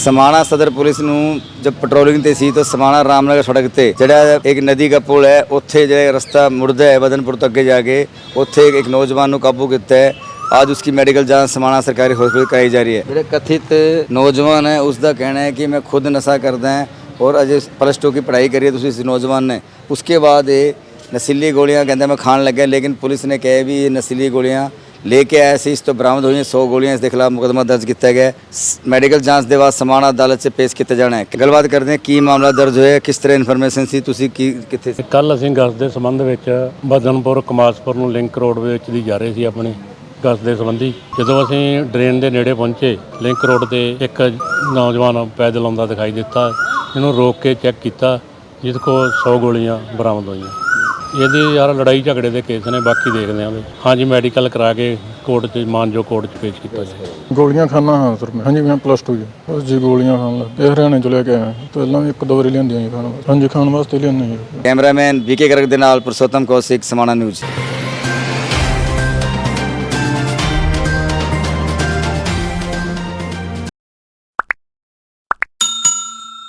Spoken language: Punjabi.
ਸਮਾਣਾ ਸਦਰ ਪੁਲਿਸ ਨੂੰ ਜਦ ਪੈਟਰੋਲਿੰਗ ਤੇ ਸੀ ਤਾਂ ਸਮਾਣਾ ਰਾਮਨਗਰ ਸੜਕ ਤੇ ਜਿਹੜਾ ਇੱਕ ਨਦੀ ਦਾ ਪੁਲ ਹੈ ਉੱਥੇ ਜਿਹੜਾ ਰਸਤਾ ਮੁੜਦਾ ਹੈ ਬਦਨਪੁਰ ਤੋਂ ਅੱਗੇ ਜਾ ਕੇ ਉੱਥੇ ਇੱਕ ਨੌਜਵਾਨ ਨੂੰ ਕਾਬੂ ਕੀਤਾ ਹੈ आज उसकी मेडिकल जांच समाना सरकारी हॉस्पिटल कराई जा रही है ਜਿਹੜੇ ਕਥਿਤ ਨੌਜਵਾਨ ਹੈ ਉਸ ਦਾ ਕਹਿਣਾ ਹੈ ਕਿ ਮੈਂ ਖੁਦ ਨਸ਼ਾ ਕਰਦਾ ਹਾਂ ਔਰ ਅਜੇ ਪਲੱਸ 2 की पढ़ाई करी है ਤੁਸੀਂ ਇਸ ਨੌਜਵਾਨ ਨੇ उसके बाद ਇਹ ਨਸ਼ੀਲੀ ਗੋਲੀਆਂ ਕਹਿੰਦਾ ਮੈਂ ਖਾਣ ਲੱਗਾ ਲੇਕਿਨ ਪੁਲਿਸ ਨੇ ਕਿਹਾ ਵੀ ਇਹ ਨਸ਼ੀਲੀ ਗੋਲੀਆਂ ਲੈ ਕੇ ਆਇਆ ਸੀ, ਇਸ ਤੋਂ ਬਰਾਮਦ ਹੋਈਆਂ 100 ਗੋਲੀਆਂ, ਇਸ ਦੇ ਖਿਲਾਫ ਮੁਕਦਮਾ ਦਰਜ ਕੀਤਾ ਗਿਆ ਹੈ। ਸ- ਮੈਡੀਕਲ ਜਾਂਚ ਦੇ ਬਾਅਦ ਸਮਾਣਾ ਅਦਾਲਤ 'ਚ ਪੇਸ਼ ਕੀਤਾ ਜਾਣਾ ਹੈ। ਗੱਲਬਾਤ ਕਰਦੇ ਹਾਂ, ਕੀ ਮਾਮਲਾ ਦਰਜ ਹੋਇਆ, ਕਿਸ ਤਰ੍ਹਾਂ ਇਨਫੋਰਮੇਸ਼ਨ ਸੀ, ਤੁਸੀਂ ਕੀ, ਕਿੱਥੇ ਸੀ? ਕੱਲ ਅਸੀਂ ਗਸ ਦੇ ਸੰਬੰਧ ਵਿੱਚ ਬਦਨਪੁਰ ਕਮਾਸਪੁਰ ਨੂੰ ਲਿੰਕ ਰੋਡ ਵਿੱਚ ਦੀ ਜਾ ਰਹੇ ਸੀ ਆਪਣੇ ਗਸ ਦੇ ਸੰਬੰਧੀ। ਜਦੋਂ ਅਸੀਂ ਡਰੇਨ ਦੇ ਨੇੜੇ ਪਹੁੰਚੇ, ਲਿੰਕ ਰੋਡ ਤੇ ਇੱਕ ਨੌਜਵਾਨ ਪੈਦਲ ਆਉਂਦਾ ਦਿਖਾਈ ਦਿੱਤਾ। ਇਹਨੂੰ ਰੋਕ ਕੇ ਚੈੱਕ ਕੀਤਾ, ਜਿਸ ਕੋਲ 100 ਗੋਲੀਆਂ ਬਰਾਮਦ ਹੋਈਆਂ। ਇਹਦੀ ਯਾਰ ਲੜਾਈ ਝਗੜੇ ਦੇ ਕੇਸ ਨੇ ਬਾਕੀ ਦੇਖਦੇ ਆਂ ਵੀ। ਹਾਂਜੀ ਮੈਡੀਕਲ ਕਰਾ ਕੇ ਕੋਰਟ 'ਚ ਮਾਨਜੋ ਕੋਰਟ 'ਚ ਪੇਸ਼ ਕੀਤਾ ਜਾਏ ਗੋਲੀਆਂ ਖਾਣਾ ਹਾਂ ਸਰ ਮੈਂ। ਹਾਂਜੀ ਮੈਂ ਪਲੱਸ 2 ਜੀ। ਉਸ ਜੀ ਗੋਲੀਆਂ ਖਾਣ ਲੱਗ ਇਹ ਹਰਿਆਣੇ ਚ ਲੈ ਕੇ ਆਇਆ। ਪਹਿਲਾਂ ਵੀ ਇੱਕ ਦੋ ਵਾਰੀ ਲਿਆਂਦੀਆਂ ਜੀ ਖਾਣ ਵਾਸਤੇ। ਹਾਂਜੀ ਖਾਣ ਵਾਸਤੇ ਲਿਆਂਦੀਆਂ ਜੀ। ਕੈਮਰਾਮੈਨ ਵੀਕੇ ਗਰਗ ਦੇ ਨਾਲ ਪੁਰਸ਼ੋਤਮ ਕੌਸ਼ਿਕ ਸਮਾਣਾ ਨਿਊਜ਼।